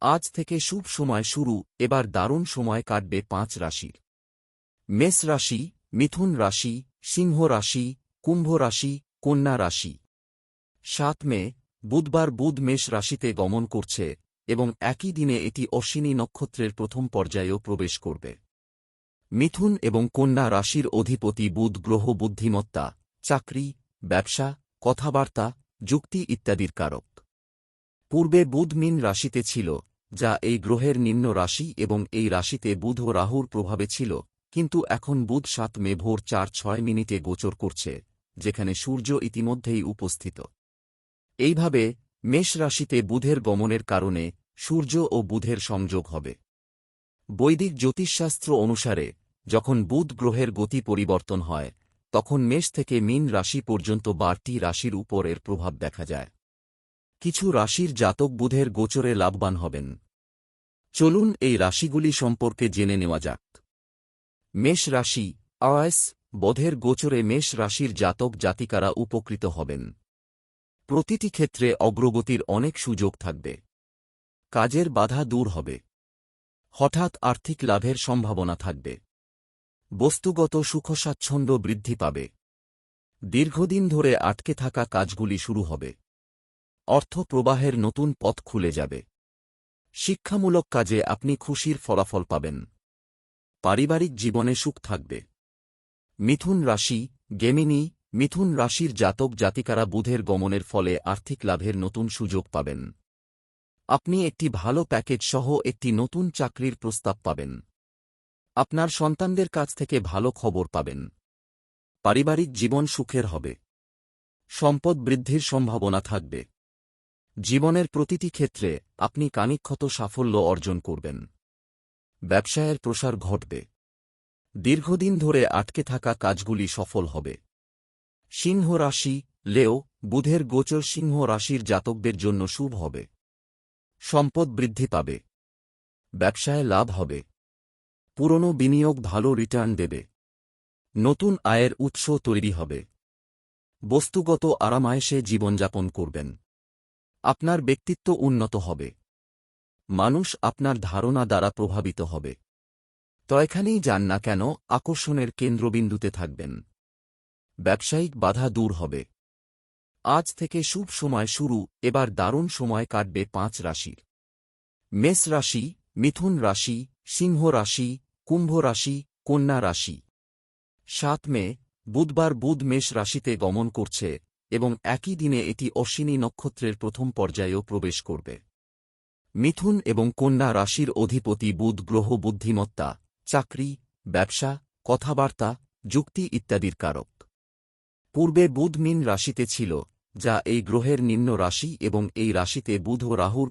আজ থেকে শুভ সময় শুরু, এবার দারুণ সময় কাটবে পাঁচ রাশির। মেষ রাশি, মিথুন রাশি, সিংহ রাশি, কুম্ভ রাশি, কন্যা রাশি। সাত মে, বুধবার বুধ মেষ রাশিতে গমন করছে এবং একই দিনে এটি অশ্বিনী নক্ষত্রের প্রথম পর্যায়েও প্রবেশ করবে। মিথুন এবং কন্যা রাশির অধিপতি বুধ গ্রহ বুদ্ধিমত্তা, চাকরি, ব্যবসা, কথাবার্তা, যুক্তি ইত্যাদির কারক। পূর্বে বুধ মিন রাশিতে ছিল যা এই গ্রহের নিম্ন রাশি এবং এই রাশিতে বুধ ও রাহুর প্রভাবে ছিল, কিন্তু এখন বুধ সাত মে ভোর চার ছয় মিনিটে গোচর করছে, যেখানে সূর্য ইতিমধ্যেই উপস্থিত। এইভাবে, মেষ রাশিতে বুধের গমনের কারণে সূর্য ও বুধের সংযোগ হবে। বৈদিক জ্যোতিষশাস্ত্র অনুসারে, যখন বুধ গ্রহের গতি পরিবর্তন হয়, তখন মেষ থেকে মীন রাশি পর্যন্ত বারটি রাশির উপর এর প্রভাব দেখা যায়। কিছু রাশির জাতক বুধের গোচরে লাভবান হবেন। চলুন এই রাশিগুলি সম্পর্কে জেনে নেওয়া যাক। মেষ রাশি আওয়াস বধের গোচরে মেষ রাশির জাতক জাতিকারা উপকৃত হবেন। প্রতিটি ক্ষেত্রে অগ্রগতির অনেক সুযোগ থাকবে। কাজের বাধা দূর হবে। হঠাৎ আর্থিক লাভের সম্ভাবনা থাকবে। বস্তুগত সুখস্বাচ্ছন্দ্য বৃদ্ধি পাবে। দীর্ঘদিন ধরে আটকে থাকা কাজগুলি শুরু হবে। অর্থ প্রবাহের নতুন পথ খুলে যাবে। শিক্ষামূলক কাজে আপনি খুশির ফলাফল পাবেন। পারিবারিক জীবনে সুখ থাকবে। মিথুন রাশি, গেমিনি, মিথুন রাশির জাতক জাতিকারা বুধের গমনের ফলে আর্থিক লাভের নতুন সুযোগ পাবেন। আপনি একটি ভালো প্যাকেজ সহ একটি নতুন চাকরির প্রস্তাব পাবেন। আপনার সন্তানদের কাছ থেকে ভালো খবর পাবেন। পারিবারিক জীবন সুখের হবে। সম্পদ বৃদ্ধির সম্ভাবনা থাকবে। জীবনের প্রতিটি ক্ষেত্রে আপনি কানিক্ষত সাফল্য অর্জন করবেন। ব্যবসায়ের প্রসার ঘটবে। দীর্ঘদিন ধরে আটকে থাকা কাজগুলি সফল হবে। সিংহ রাশি, লেও, বুধের গোচর সিংহ রাশির জাতকদের জন্য শুভ হবে। সম্পদ বৃদ্ধি পাবে। ব্যবসায় লাভ হবে। পুরনো বিনিয়োগ ভালো রিটার্ন দেবে। নতুন আয়ের উৎস তৈরি হবে। বস্তুগত আরামায়েশে জীবনযাপন করবেন। আপনার ব্যক্তিত্ব উন্নত হবে। মানুষ আপনার ধারণা দ্বারা প্রভাবিত হবে। তো এখানেই যান না কেন, আকর্ষণের কেন্দ্রবিন্দুতে থাকবেন। ব্যবসায়িক বাধা দূর হবে। আজ থেকে শুভ সময় শুরু, এবার দারুণ সময় কাটবে পাঁচ রাশির মেষ রাশি, মিথুন রাশি, সিংহ রাশি, কুম্ভ রাশি, কন্যা রাশি। সাত মে, বুধবার বুধ মেষ রাশিতে গমন করছে। এবং একই দিনে এটি অশ্বিনী নক্ষত্রের প্রথম পর্যায়েও প্রবেশ করবে। মিথুন এবং কন্যা রাশির অধিপতি বুধ, গ্রহ, বুদ্ধিমত্তা, চাকরি, ব্যবসা, কথাবার্তা, যুক্তি ইত্যাদির কারক। পূর্বে বুধ মিন রাশিতে ছিল, যা এই গ্রহের নিম্ন রাশি এবং এই রাশিতে বুধ ও রাহুর